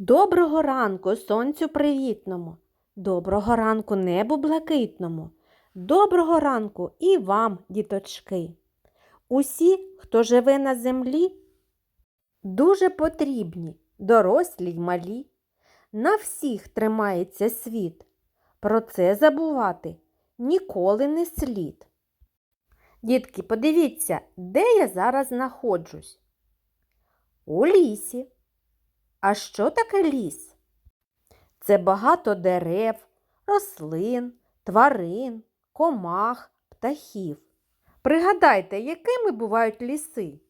Доброго ранку сонцю привітному, доброго ранку небу блакитному, доброго ранку і вам, діточки. Усі, хто живе на землі, дуже потрібні, дорослі й малі. На всіх тримається світ. Про це забувати ніколи не слід. Дітки, подивіться, де я зараз знаходжусь? У лісі. А що таке ліс? Це багато дерев, рослин, тварин, комах, птахів. Пригадайте, якими бувають ліси?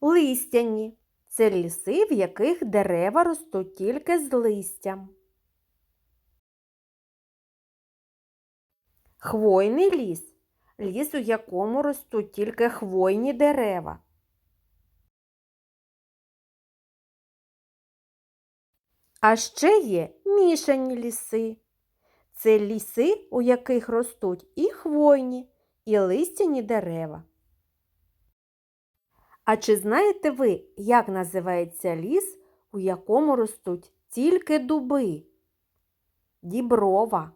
Листяні це ліси, в яких дерева ростуть тільки з листям. Хвойний ліс ліс, у якому ростуть тільки хвойні дерева. А ще є мішані ліси. Це ліси, у яких ростуть і хвойні, і листяні дерева. А чи знаєте ви, як називається ліс, у якому ростуть тільки дуби? Діброва.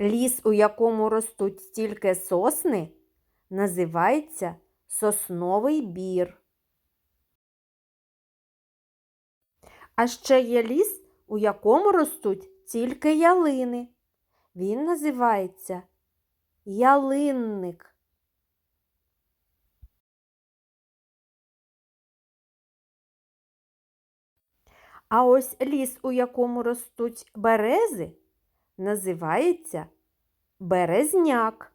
Ліс, у якому ростуть тільки сосни, називається сосновий бір. А ще є ліс, у якому ростуть тільки ялини. Він називається ялинник. А ось ліс, у якому ростуть берези, називається березняк.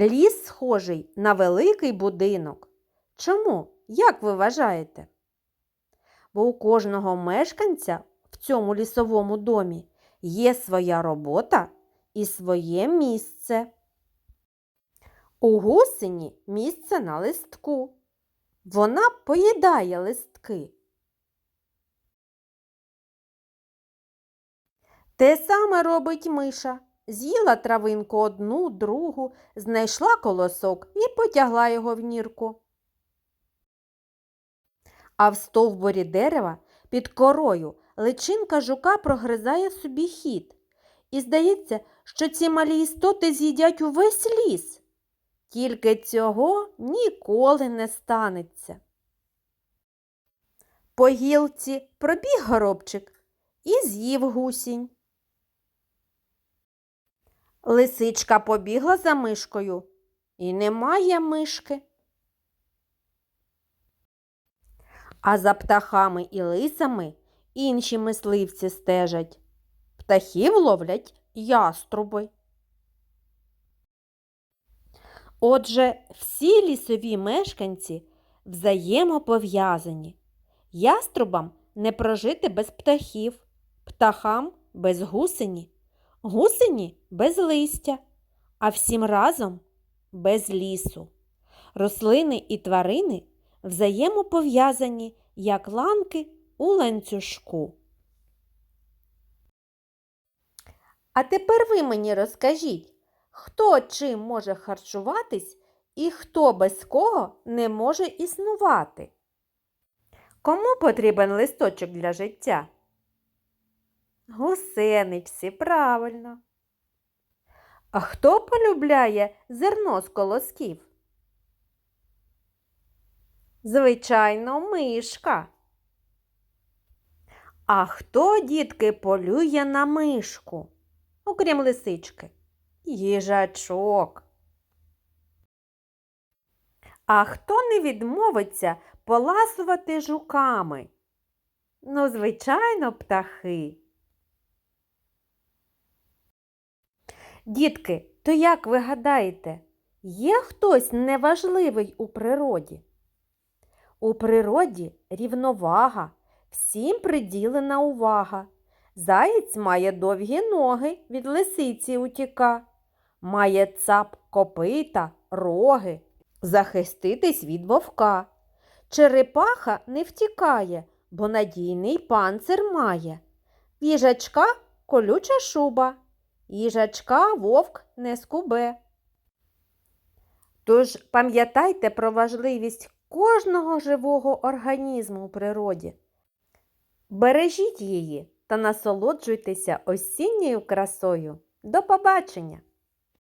Ліс схожий на великий будинок. Чому? Як ви вважаєте? Бо у кожного мешканця в цьому лісовому домі є своя робота і своє місце. У гусені місце на листку. Вона поїдає листки. Те саме робить миша. З'їла травинку одну, другу, знайшла колосок і потягла його в нірку. А в стовбурі дерева під корою личинка жука прогризає собі хід. І здається, що ці малі істоти з'їдять увесь ліс. Тільки цього ніколи не станеться. По гілці пробіг горобчик і з'їв гусінь. Лисичка побігла за мишкою і немає мишки. А за птахами і лисами інші мисливці стежать. Птахів ловлять яструби. Отже, всі лісові мешканці взаємопов'язані. Яструбам не прожити без птахів, птахам без гусені, гусені без листя, а всім разом без лісу. Рослини і тварини взаємопов'язані, як ланки у ланцюжку. А тепер ви мені розкажіть, хто чим може харчуватись і хто без кого не може існувати? Кому потрібен листочок для життя? Гусеничці, правильно. А хто полюбляє зерно з колосків? Звичайно, мишка. А хто, дітки, полює на мишку, окрім лисички? Їжачок. А хто не відмовиться поласувати жуками? Ну, звичайно, птахи. Дітки, то як ви гадаєте, є хтось неважливий у природі? У природі рівновага, всім приділена увага. Заєць має довгі ноги, від лисиці утіка, має цап копита, роги, захиститись від вовка. Черепаха не втікає, бо надійний панцир має. Їжачка колюча шуба, їжачка вовк не скубе. Тож пам'ятайте про важливість кожного живого організму у природі. Бережіть її та насолоджуйтеся осінньою красою. До побачення!